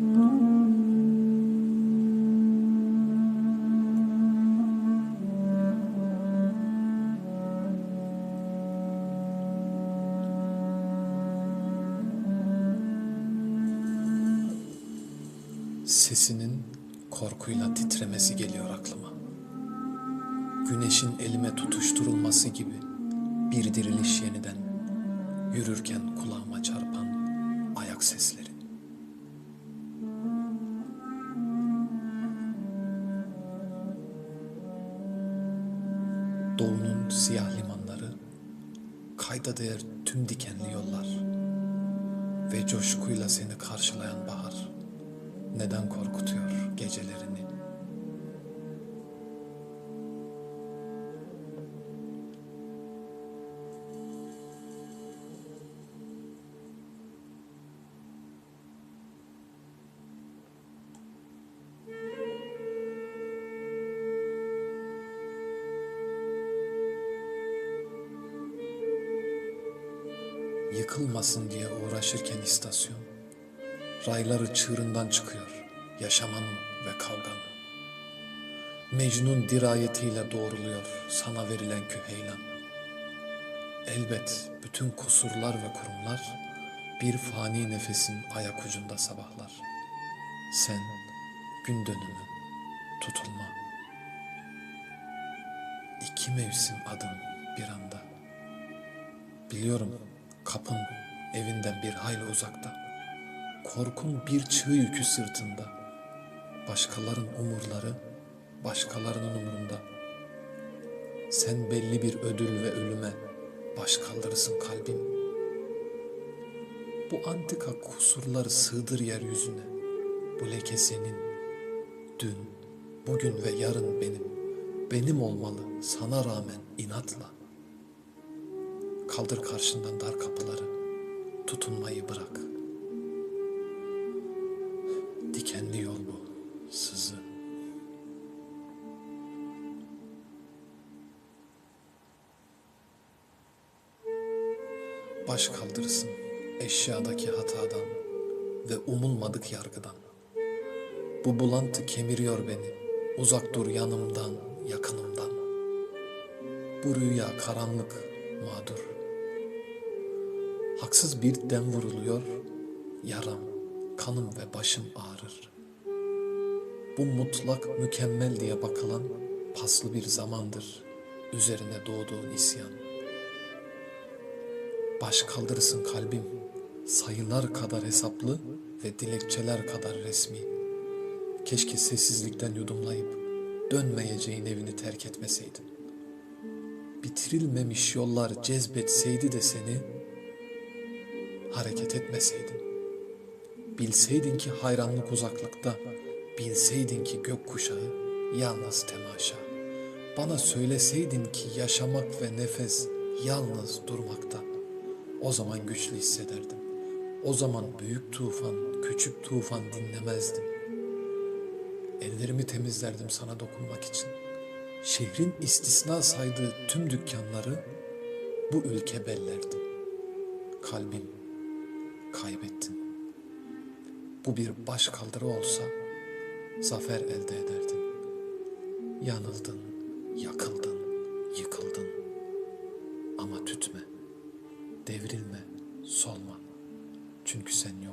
Sesinin korkuyla titremesi geliyor aklıma. Güneşin elime tutuşturulması gibi bir diriliş yeniden yürürken kulağıma çarpan ayak sesleri. Doğunun siyah limanları, kayda değer tüm dikenli yollar ve coşkuyla seni karşılayan bahar neden korkutuyor gecelerini? Yıkılmasın diye uğraşırken istasyon, rayları çığırından çıkıyor yaşamanın ve kavganın. Mecnun dirayetiyle doğruluyor sana verilen küheylan. Elbet bütün kusurlar ve kurumlar bir fani nefesin ayak ucunda sabahlar. Sen gün dönümü tutulma. İki mevsim adın bir anda. Biliyorum kapın evinden bir hayli uzakta. Korkun bir çığ yükü sırtında. Başkaların umurları başkalarının umurunda. Sen belli bir ödül ve ölüme baş kaldırırsın kalbim. Bu antika kusurları sığdır yeryüzüne. Bu leke senin. Dün, bugün ve yarın benim. Benim olmalı sana rağmen inatla. Kaldır karşından dar kapıları. Tutunmayı bırak. Dikenli yol bu, sızı. Baş kaldırırsın eşyadaki hatadan ve umulmadık yargıdan. Bu bulantı kemiriyor beni. Uzak dur yanımdan, yakınımdan. Bu rüya karanlık, mağdur. Haksız bir dem vuruluyor, yaram, kanım ve başım ağrır. Bu mutlak mükemmel diye bakılan paslı bir zamandır üzerine doğduğun isyan. Baş kaldırırsın kalbim, sayılar kadar hesaplı ve dilekçeler kadar resmi. Keşke sessizlikten yudumlayıp dönmeyeceğin evini terk etmeseydin. Bitirilmemiş yollar cezbetseydi de seni, hareket etmeseydin. Bilseydin ki hayranlık uzaklıkta, bilseydin ki gök kuşağı yalnız temaşa. Bana söyleseydin ki yaşamak ve nefes yalnız durmakta. O zaman güçlü hissederdim. O zaman büyük tufan, küçük tufan dinlemezdim. Ellerimi temizlerdim sana dokunmak için. Şehrin istisna saydığı tüm dükkanları bu ülke bellerdi. Kalbim kaybettin. Bu bir baş kaldırı olsa zafer elde ederdin. Yanıldın, yakıldın, yıkıldın. Ama tütme, devrilme, solma. Çünkü sen yoksan.